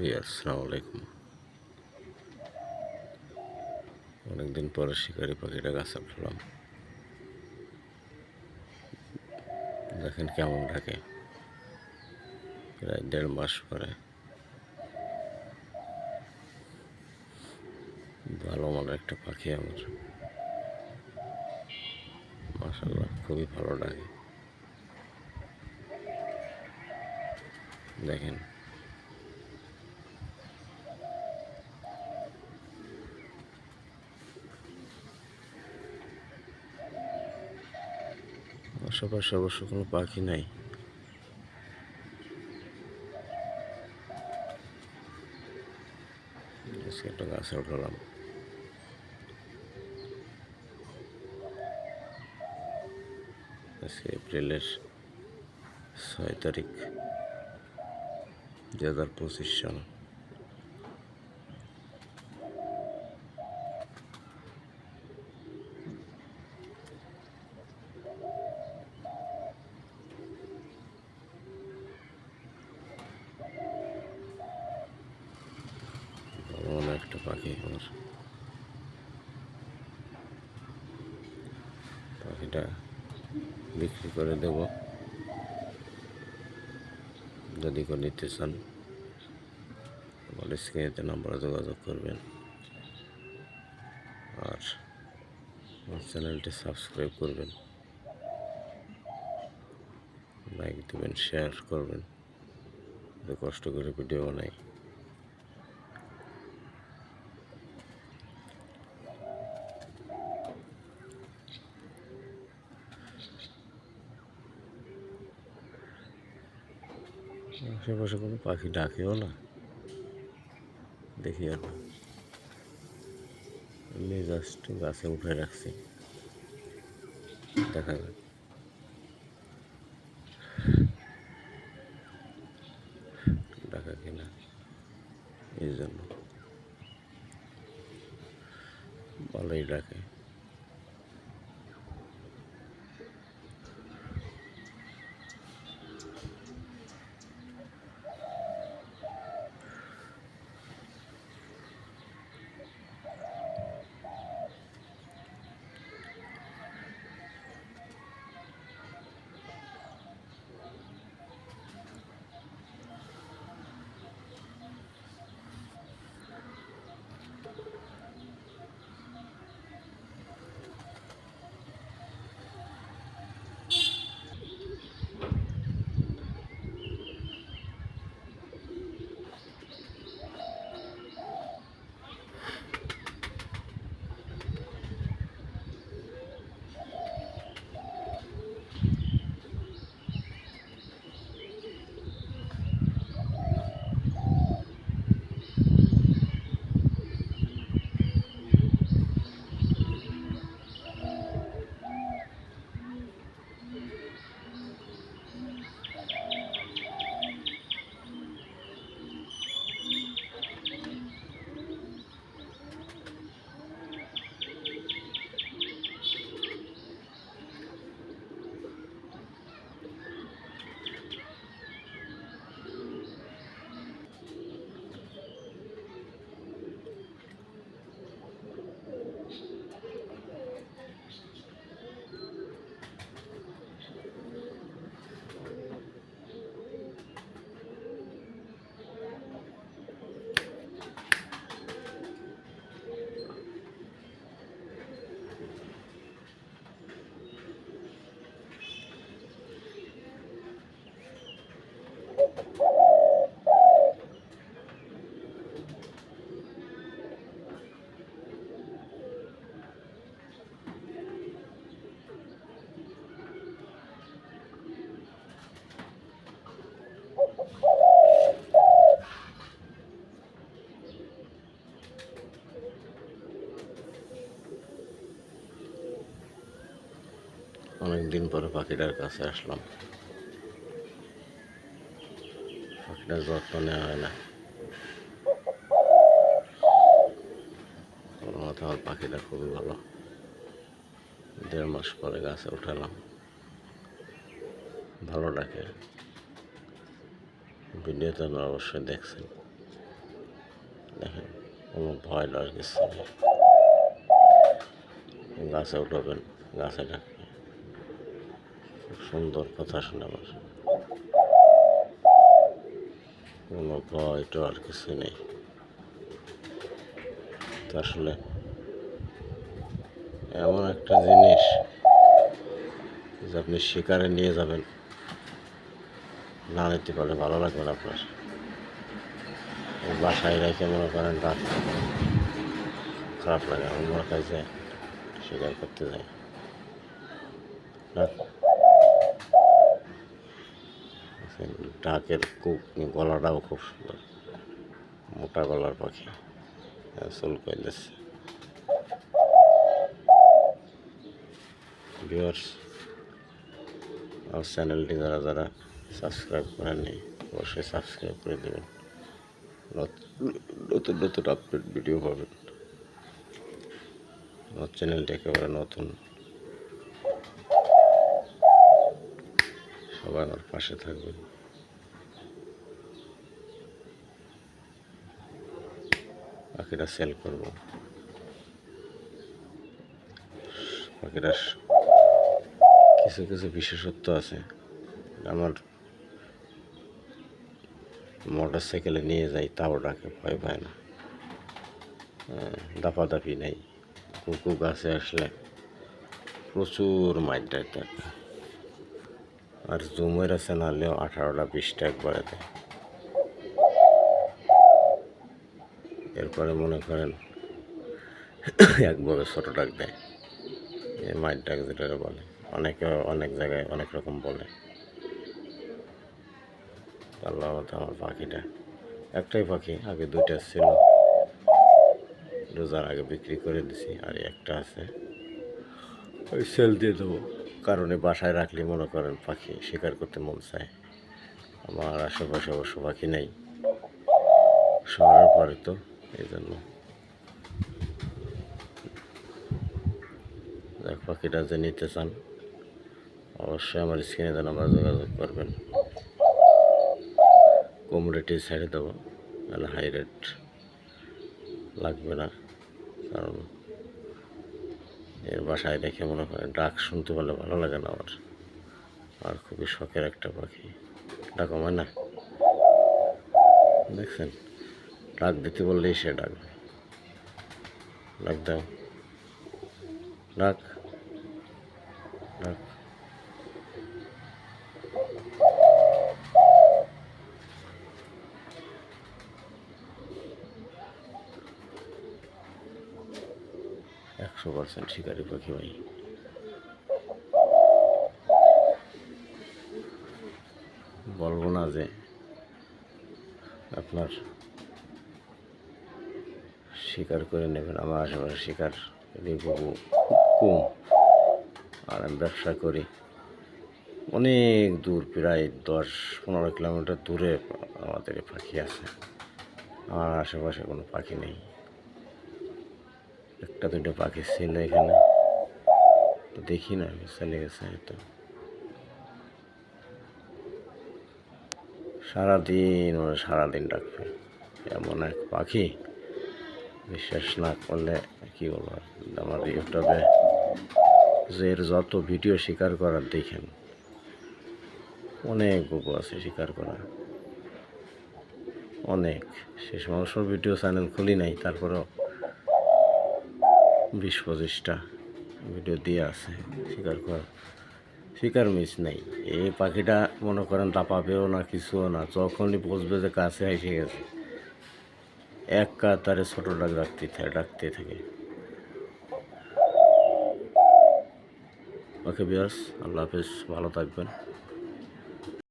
আসসালামু আলাইকুম। অনেকদিন পরে শিকারি পাখিটা গাছে উঠলাম দেখেন কেমন ডাকে। প্রায় দেড় মাস পরে। ভালো মনে একটা পাখি আমার। মাসাল্লাহ খুবই ভালো ডাকে। দেখেন। আশেপাশে অবশ্য কোনো পাখি নাই। একটা গাছে উঠালাম। আজকে এপ্রিলের ছয় তারিখ দু হাজার পঁচিশ সাল এমন একটা পাখি আমার পাখিটা বিক্রি করে দেব। যদি কেউ নিতে চান আমার স্ক্রিনেতে নাম্বারে যোগাযোগ করবেন। আর আমার চ্যানেলটি সাবস্ক্রাইব করবেন। লাইক দেবেন, শেয়ার করবেন। কষ্ট করে ভিডিও বানাই। আশেপাশে কোনো পাখি ডাকেও না। দেখি আর এমনি জাস্ট গাছে উঠে রাখছি। দেখা যাক। ডাকা কিনা এই জন্য। ভালোই ডাকে। দিন পরে পাখিটার কাছে আসলাম। পাখিটার যত্ন নেওয়া হয় না। ওর আমার পাখিটা খুবই ভালো। দেড় মাস পরে গাছে উঠালাম। ভালো ডাকে। ভিডিওতে আপনারা অবশ্যই দেখছেন। দেখেন, কোনো ভয় ডর কিছু গাছে উঠবেন, গাছে ডাকবে খুব সুন্দর কথা শোনা আমার কোনো ভয় আর কিছু নেই। তো আসলে এমন একটা জিনিস যে আপনি শিকারে নিয়ে যাবেন, না নিতে পারলে ভালো লাগবে না আপনার। বাসায় রেখে মনে করেন রাত খারাপ লাগে, আমার মনে হয় যে শিকার করতে যাই। রাত ডাকের কুক গলাটাও খুব সুন্দর। মোটা গলার পাখি। চুল কইলেছে ভিউয়ার্স আমার চ্যানেলটি যারা যারা সাবস্ক্রাইব করেননি, অবশ্যই সাবস্ক্রাইব করে দেবেন। নত- নতুন নতুন আপডেট ভিডিও পাবেন। আমার চ্যানেলটি একেবারে নতুন। সবাই আমার পাশে থাকবেন। পাখিটা সেল করব। পাখিটার কিছু কিছু বিশেষত্ব আছে। আমার মোটর সাইকেলে নিয়ে যাই তাও ডাকে ভয় পায় না। হ্যাঁ, দাপাদাপি নেই। কুকু গাছে আসলে প্রচুর দেয় থাকে। আর জুমের আছে নাহলেও আঠারোটা বিশটা একবারে দেয়। এরপরে মনে করেন একভাবে ছোটো ডাক দেয়। এই মাইট ডাক যেটা বলে, অনেকে অনেক জায়গায় অনেক রকম বলে। আল্লাহ মতো আমার পাখিটা। একটাই পাখি, আগে দুইটা ছিল। রোজার আগে বিক্রি করে দিছি, আর একটা আছে। ওই সেল দিয়ে দেবো। কারণে বাসায় রাখলে মনে করেন পাখি শিকার করতে মন চায়। আমার আশেপাশে অবশ্য পাখি নেই। শহরের পরে তো এই জন্য পাখিটা যে নিতে চান, অবশ্যই আমার স্ক্রিনে যেন আমরা যোগাযোগ করবেন। কম রেটে ছেড়ে দেবো তাহলে হাই রেট লাগবে না, কারণ এর বাসায় রেখে মনে হয় ডাক শুনতে পারলে ভালো লাগে না আমার। আর খুবই শখের একটা পাখি। ডাক হয় না দেখছেন? ডাক দিতে বললেই সে ডাকবে ডাক দাও। ডাক। ডাক। একশো পার্সেন্ট শিকারি পাখি ভাই। বলব না যে আপনার শিকার করে নেবেন। আমার আশেপাশে শিকার খুব কম। আর আমি ব্যবসা করি। অনেক দূর, প্রায় দশ পনেরো কিলোমিটার দূরে আমাদের পাখি আছে। আমার আশেপাশে কোনো পাখি নেই। একটা দুটো পাখি ছিল এখানে। তো দেখি না, আমি চলে গেছে হয়তো। সারাদিন ওরা সারাদিন ডাকবে। এমন এক পাখি, বিশ্বাস না করলে কি বলব? আমার ইউটিউবে যে এর যত ভিডিও শিকার করার দেখেন, অনেক গুগু আছে শিকার করা। অনেক। শেষ মানুষের ভিডিও চ্যানেল খুলি নাই, তারপরেও বিশ পঁচিশটা ভিডিও দিয়ে আছে, শিকার করা শিকার মিস নেই। এই পাখিটা মনে করেন দাপাবেও না, কিছুও না, যখনই বসবে যে কাছে এসে গেছে। এক কাতারে ছোটো ডাক ডাকতে থাকে ডাকতে থাকে। ওকে বিয়ার্স আল্লাহ হাফিজ, ভালো থাকবেন।